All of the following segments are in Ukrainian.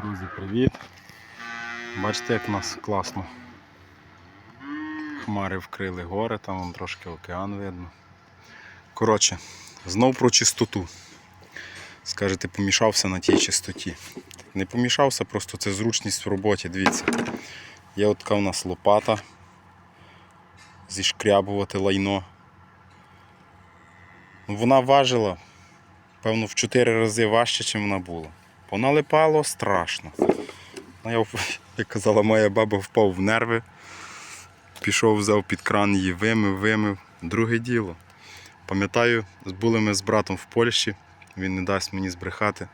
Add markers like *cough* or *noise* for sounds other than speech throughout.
Друзі, привіт! Бачите, як у нас класно. Хмари вкрили гори, там вон трошки океан видно. Коротше, знов про чистоту. Скажете, помішався на тій чистоті. Не помішався, просто це зручність в роботі. Дивіться. Є от у нас лопата. Зішкрябувати лайно. Ну, Вона важила, певно, в 4 рази важче, ніж вона була. Поналипало страшно. Ну, я, *laughs* як казала моя баба, впав в нерви. Пішов, взяв під кран її, вимив, вимив. Друге діло. Пам'ятаю, були ми з братом в Польщі, він не дасть мені збрехати.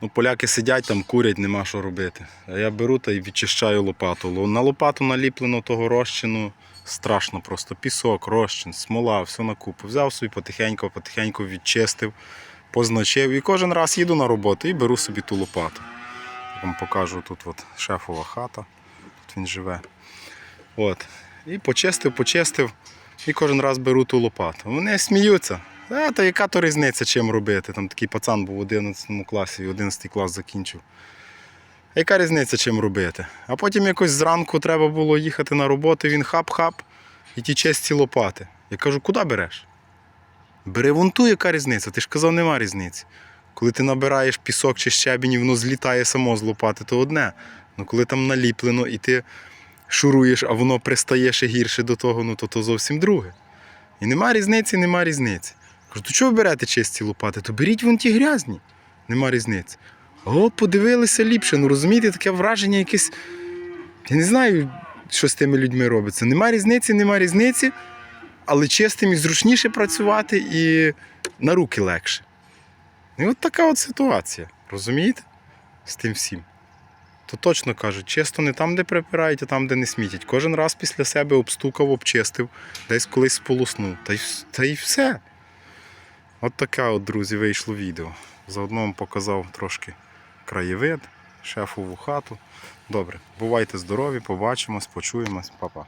Ну, поляки сидять там, курять, нема що робити. А я беру та й відчищаю лопату. На лопату наліплено того розчину страшно просто. Пісок, розчин, смола, все на купу. Взяв собі потихеньку, потихеньку відчистив, позначив. І кожен раз їду на роботу і беру собі ту лопату. Вам покажу тут от шефова хата, тут він живе. От. І почистив, почистив. І кожен раз беру ту лопату. Вони сміються. А, та яка то різниця, чим робити? Там такий пацан був в 11 класі, 11 клас закінчив. Яка різниця, чим робити? А потім якось зранку треба було їхати на роботу, він хап-хап і ті чисті лопати. Я кажу, куди береш? Бери вонтуй, яка різниця? Ти ж казав, нема різниці. Коли ти набираєш пісок чи щебінь, і воно злітає само з лопати, то одне. Ну коли там наліплено і ти шуруєш, а воно пристає ще гірше до того, ну то то зовсім друге. І нема різниці, нема різниці. Кажу, то чого ви берете чисті лопати? То беріть вон ті грязні. Нема різниці. О, подивилися ліпше. Ну розумієте, таке враження якесь. Я не знаю, що з тими людьми робиться. Нема різниці, нема різниці, але чистим і зручніше працювати і на руки легше. І от така от ситуація. Розумієте? З тим всім. То точно кажуть, чисто не там, де припирають, а там, де не смітять. Кожен раз після себе обстукав, обчистив, десь колись сполоснув. Та й, та й все. От таке, от, друзі, вийшло відео. Заодно вам показав трошки краєвид, шефову хату. Добре, бувайте здорові, побачимось, почуємось, Па-па.